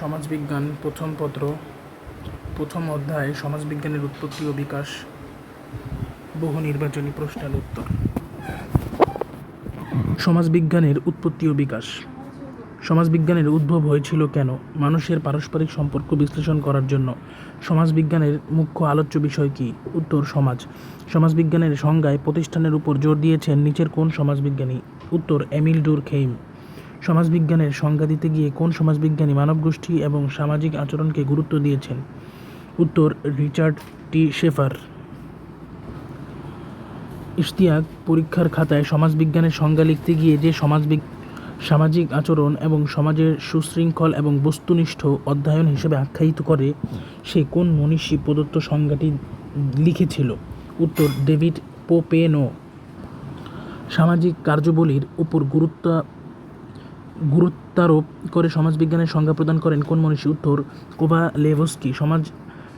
সমাজবিজ্ঞান প্রথম পত্র, প্রথম অধ্যায়, সমাজবিজ্ঞানের উৎপত্তি ও বিকাশ, বহু নির্বাচনী প্রশ্নের উত্তর। সমাজবিজ্ঞানের উৎপত্তি ও বিকাশ। সমাজবিজ্ঞানের উদ্ভব হয়েছিল কেন? মানুষের পারস্পরিক সম্পর্ক বিশ্লেষণ করার জন্য। সমাজবিজ্ঞানের মুখ্য আলোচ্য বিষয় কী? উত্তর, সমাজ। সমাজবিজ্ঞানের সংজ্ঞায় প্রতিষ্ঠানের উপর জোর দিয়েছেন নিচের কোন সমাজবিজ্ঞানী? উত্তর, এমিল ডুর খেইম সমাজবিজ্ঞানের সংজ্ঞা দিতে গিয়ে কোন সমাজবিজ্ঞানী মানবগোষ্ঠী এবং সামাজিক আচরণকে গুরুত্ব দিয়েছেন? উত্তর, রিচার্ড টি শেফার। ইশতিয়াক পরীক্ষার খাতায় সমাজবিজ্ঞানের সংজ্ঞা লিখতে গিয়ে যে সমাজবিগ, সামাজিক আচরণ এবং সমাজের সুশৃঙ্খল এবং বস্তুনিষ্ঠ অধ্যয়ন হিসেবে আখ্যায়িত করে, সে কোন মনীষী প্রদত্ত সংজ্ঞাটি লিখেছিল? উত্তর, ডেভিড পোপেনো। সামাজিক কার্যবলীর উপর গুরুত্ব গুরুত্বারোপ করে সমাজবিজ্ঞানের সংজ্ঞা প্রদান করেন কোন মনীষী? উত্তর, কোভালেভস্কি। সমাজ,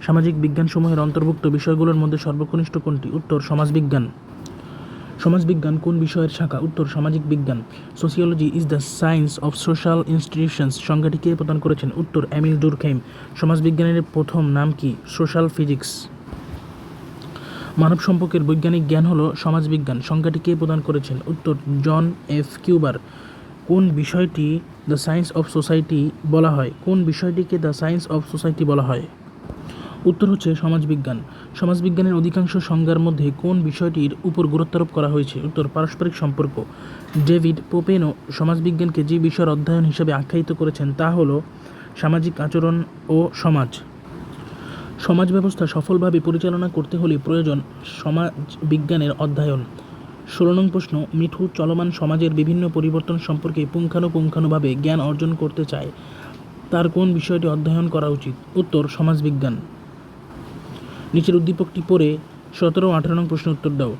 সামাজিক বিজ্ঞানসমূহের অন্তর্ভুক্ত বিষয়গুলোর মধ্যে সর্বকনিষ্ঠ কোনটি? উত্তর, সমাজবিজ্ঞান। সমাজবিজ্ঞান কোন বিষয়ের শাখা? উত্তর, সামাজিক বিজ্ঞান। Sociology is the science of social institutions সংজ্ঞাটি কে প্রদান করেছেন? উত্তর এমিল ডুরখেইম সমাজবিজ্ঞানের প্রথম নাম কি? Social physics. মানব সম্পর্কের বৈজ্ঞানিক জ্ঞান হলো সমাজবিজ্ঞান। সংজ্ঞাটি কে প্রদান করেছেন? উত্তর, জন এফ কিউবার। কোন বিষয়টি দ্য সায়েন্স অফ সোসাইটি বলা হয়? কোন বিষয়টিকে দ্য সায়েন্স অফ সোসাইটি বলা হয়? উত্তর হচ্ছে সমাজবিজ্ঞান। সমাজবিজ্ঞানের অধিকাংশ সংজ্ঞার মধ্যে কোন বিষয়টির উপর গুরুত্বারোপ করা হয়েছে? উত্তর, পারস্পরিক সম্পর্ক। ডেভিড পোপেনো সমাজবিজ্ঞানকে যে বিষয়ের অধ্যয়ন হিসেবে আখ্যায়িত করেছেন তা হলো সামাজিক আচরণ ও সমাজ। সমাজ ব্যবস্থা সফলভাবে পরিচালনা করতে হলে প্রয়োজন সমাজ বিজ্ঞানের অধ্যয়ন। ষোলো নং প্রশ্ন, মিঠু চলমান সমাজের বিভিন্ন পরিবর্তন সম্পর্কে পুঙ্খানুপুঙ্খানুভাবে জ্ঞান অর্জন করতে চায়, তার কোন বিষয়টি অধ্যয়ন করা উচিত? উত্তর, সমাজবিজ্ঞান। নিচের উদ্দীপকটি পড়ে সতেরো আঠারো নং প্রশ্ন উত্তর দাও।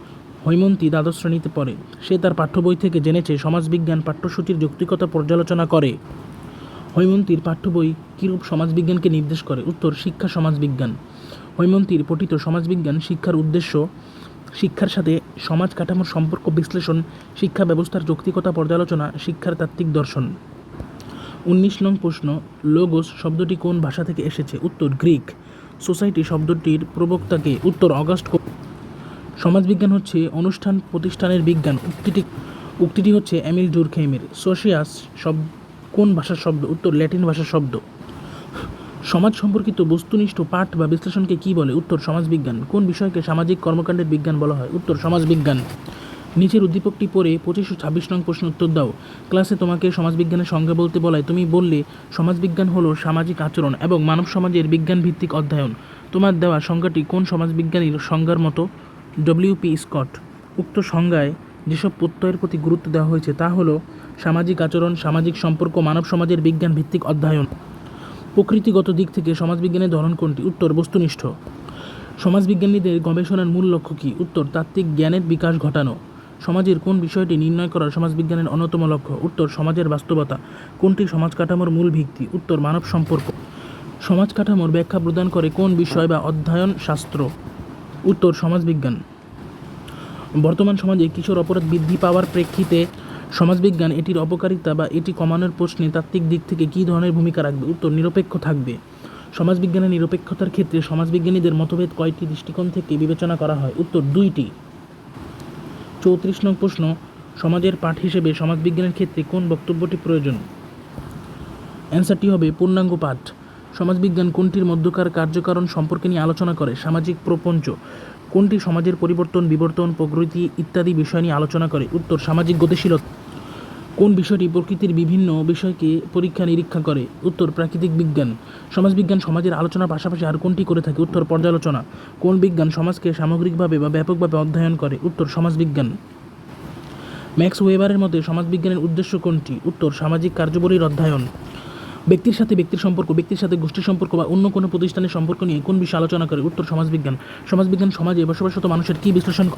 হৈমন্তী দ্বাদশ শ্রেণীতে পড়ে। সে তার পাঠ্য বই থেকে জেনেছে সমাজবিজ্ঞান পাঠ্যসূচির যৌক্তিকতা পর্যালোচনা করে। হৈমন্তীর পাঠ্য বই কীরূপ সমাজবিজ্ঞানকে নির্দেশ করে? উত্তর, শিক্ষা সমাজবিজ্ঞান। হৈমন্তীর পঠিত সমাজবিজ্ঞান শিক্ষার উদ্দেশ্য শিক্ষার সাথে সমাজ কাঠামোর সম্পর্ক বিশ্লেষণ, শিক্ষা ব্যবস্থার যৌক্তিকতা পর্যালোচনা, শিক্ষার তাত্ত্বিক দর্শন। উনিশ নং প্রশ্ন, লোগোস শব্দটি কোন ভাষা থেকে এসেছে? উত্তর, গ্রিক। সোসাইটি শব্দটির প্রবক্তাকে উত্তর অগাস্ট সমাজবিজ্ঞান হচ্ছে অনুষ্ঠান, প্রতিষ্ঠানের বিজ্ঞান। উক্তিটি উক্তিটি হচ্ছে এমিল ডুরখেইমের সোশিয়াস শব কোন ভাষার শব্দ? উত্তর, ল্যাটিন ভাষার শব্দ। সমাজ সম্পর্কিত বস্তুনিষ্ঠ পাঠ বা বিশ্লেষণকে কী বলে? উত্তর, সমাজবিজ্ঞান। কোন বিষয়কে সামাজিক কর্মকাণ্ডের বিজ্ঞান বলা হয়? উত্তর, সমাজবিজ্ঞান। নিচের উদ্দীপকটি পড়ে পঁচিশ ছাব্বিশ নং প্রশ্ন উত্তর দাও। ক্লাসে তোমাকে সমাজবিজ্ঞানের সংজ্ঞা বলতে বলায়। তুমি বললে, সমাজবিজ্ঞান হলো সামাজিক আচরণ এবং মানব সমাজের বিজ্ঞান ভিত্তিক অধ্যয়ন। তোমার দেওয়া সংজ্ঞাটি কোন সমাজবিজ্ঞানীর সংজ্ঞার মতো? ডব্লিউপি স্কট উক্ত সংজ্ঞায় যেসব প্রত্যয়ের প্রতি গুরুত্ব দেওয়া হয়েছে তা হলো সামাজিক আচরণ, সামাজিক সম্পর্ক, মানব সমাজের বিজ্ঞান ভিত্তিক অধ্যয়ন। প্রকৃতিগত দিক থেকে সমাজবিজ্ঞানের ধরন কোনটি? উত্তর, বস্তুনিষ্ঠ। সমাজবিজ্ঞানীদের গবেষণার মূল লক্ষ্য কী? উত্তর, তাত্ত্বিক জ্ঞানের বিকাশ ঘটানো। সমাজের কোন বিষয়টি নির্ণয় করা সমাজবিজ্ঞানের অন্যতম লক্ষ্য? উত্তর, সমাজের বাস্তবতা। কোনটি সমাজ কাঠামোর মূল ভিত্তি? উত্তর, মানব সম্পর্ক। সমাজ কাঠামোর ব্যাখ্যা প্রদান করে কোন বিষয় বা অধ্যয়ন শাস্ত্র? উত্তর, সমাজবিজ্ঞান। বর্তমান সমাজে কিশোর অপরাধ বৃদ্ধি পাওয়ার প্রেক্ষিতে সমাজবিজ্ঞান, এটির অপকারিতা বা এটি কমানোর প্রশ্নে তাত্ত্বিক দিক থেকে কী ধরনের ভূমিকা রাখবে? উত্তর, নিরপেক্ষ থাকবে। সমাজবিজ্ঞানের নিরপেক্ষতার ক্ষেত্রে সমাজবিজ্ঞানীদের মতভেদ কয়টি দৃষ্টিকোণ থেকে বিবেচনা করা হয়? উত্তর, দুইটি। চৌত্রিশ নং প্রশ্ন, সমাজের পাঠ হিসেবে সমাজবিজ্ঞানের ক্ষেত্রে কোন বক্তব্যটি প্রয়োজন? অ্যান্সারটি হবে পূর্ণাঙ্গ পাঠ। সমাজবিজ্ঞান কোনটির মধ্যকার কার্যকারণ সম্পর্কে নিয়ে আলোচনা করে? সামাজিক প্রপঞ্চ। কোনটি সমাজের পরিবর্তন, বিবর্তন, প্রকৃতি ইত্যাদি বিষয় নিয়ে আলোচনা করে? উত্তর, সামাজিক গতিশীলতা। কোন বিষয়টি প্রকৃতির বিভিন্ন বিষয়কে পরীক্ষা নিরীক্ষা করে? উত্তর, প্রাকৃতিক বিজ্ঞান। সমাজবিজ্ঞান সমাজের আলোচনার পাশাপাশি আর কোনটি করে থাকে? উত্তর, পর্যালোচনা। কোন বিজ্ঞান সমাজকে সামগ্রিকভাবে বা ব্যাপকভাবে অধ্যয়ন করে? উত্তর, সমাজবিজ্ঞান। ম্যাক্স ওয়েবারের মতে, সমাজবিজ্ঞানের উদ্দেশ্য কোনটি? উত্তর, সামাজিক কার্যবলীর অধ্যয়ন। ব্যক্তির সাথে ব্যক্তির সম্পর্ক, ব্যক্তির সাথে গোষ্ঠীর সম্পর্ক বা অন্য কোনো প্রতিষ্ঠানের সম্পর্ক নিয়ে কোন বিষয়ে আলোচনা করে? উত্তর, সমাজবিজ্ঞান। সমাজবিজ্ঞান সমাজে বসবাসরত মানুষের কী বিশ্লেষণ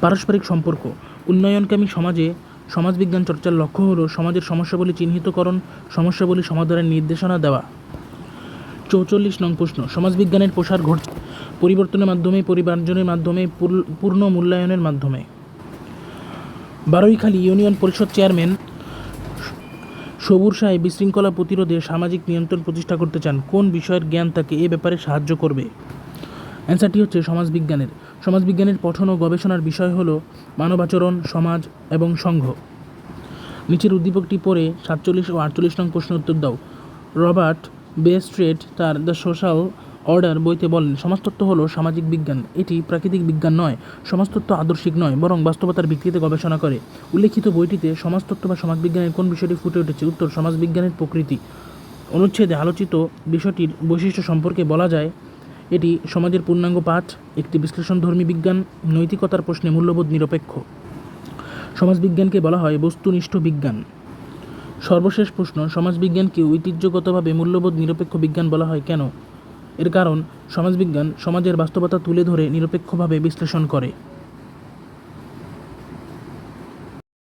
পারস্পরিক সম্পর্ক। উন্নয়নকামী সমাজে সমাজবিজ্ঞান চর্চার লক্ষ্য হলো সমাজের সমস্যাবলী চিহ্নিতকরণ, সমস্যাবলী সমাধানের নির্দেশনা দেওয়া। চৌচল্লিশ নং প্রশ্ন, সমাজবিজ্ঞানের প্রসার ঘট পরিবর্তনের মাধ্যমে পরিবার্জনের মাধ্যমে পূর্ণ- পূর্ণ মূল্যায়নের মাধ্যমে। বারৈখালী ইউনিয়ন পরিষদ চেয়ারম্যান সবুর সাহেব বিশৃঙ্খলা প্রতিরোধে সামাজিক নিয়ন্ত্রণ প্রতিষ্ঠা করতে চান, কোন বিষয়ের জ্ঞান তাকে এ ব্যাপারে সাহায্য করবে? অ্যান্সারটি হচ্ছে সমাজবিজ্ঞানের। সমাজবিজ্ঞানের পঠন ও গবেষণার বিষয় হলো মানবাচরণ, সমাজ এবং সংঘ। নিচের উদ্দীপকটি পড়ে সাতচল্লিশ ও আটচল্লিশ নং প্রশ্ন উত্তর দাও। রবার্ট বেস্ট্রেট তার দ্য সোশ্যাল অর্ডার বইতে বলেন, সমাজতত্ত্ব হলো সামাজিক বিজ্ঞান। এটি প্রাকৃতিক বিজ্ঞান নয়, সমাজতত্ত্ব আদর্শিক নয়, বরং বাস্তবতার ভিত্তিতে গবেষণা করে। উল্লেখিত বইটিতে সমাজতত্ত্ব বা সমাজবিজ্ঞানের কোন বিষয়টি ফুটে উঠেছে? উত্তর, সমাজবিজ্ঞানের প্রকৃতি। অনুচ্ছেদে আলোচিত বিষয়টির বৈশিষ্ট্য সম্পর্কে বলা যায়, এটি সমাজের পূর্ণাঙ্গ পাঠ, একটি বিশ্লেষণধর্মী বিজ্ঞান, নৈতিকতার প্রশ্নে মূল্যবোধ নিরপেক্ষ। সমাজবিজ্ঞানকে বলা হয় বস্তুনিষ্ঠ বিজ্ঞান। সর্বশেষ প্রশ্ন, সমাজবিজ্ঞানকে ঐতিহ্যগতভাবে মূল্যবোধ নিরপেক্ষ বিজ্ঞান বলা হয় কেন? এর কারণ সমাজবিজ্ঞান সমাজের বাস্তবতা তুলে ধরে নিরপেক্ষভাবে বিশ্লেষণ করে।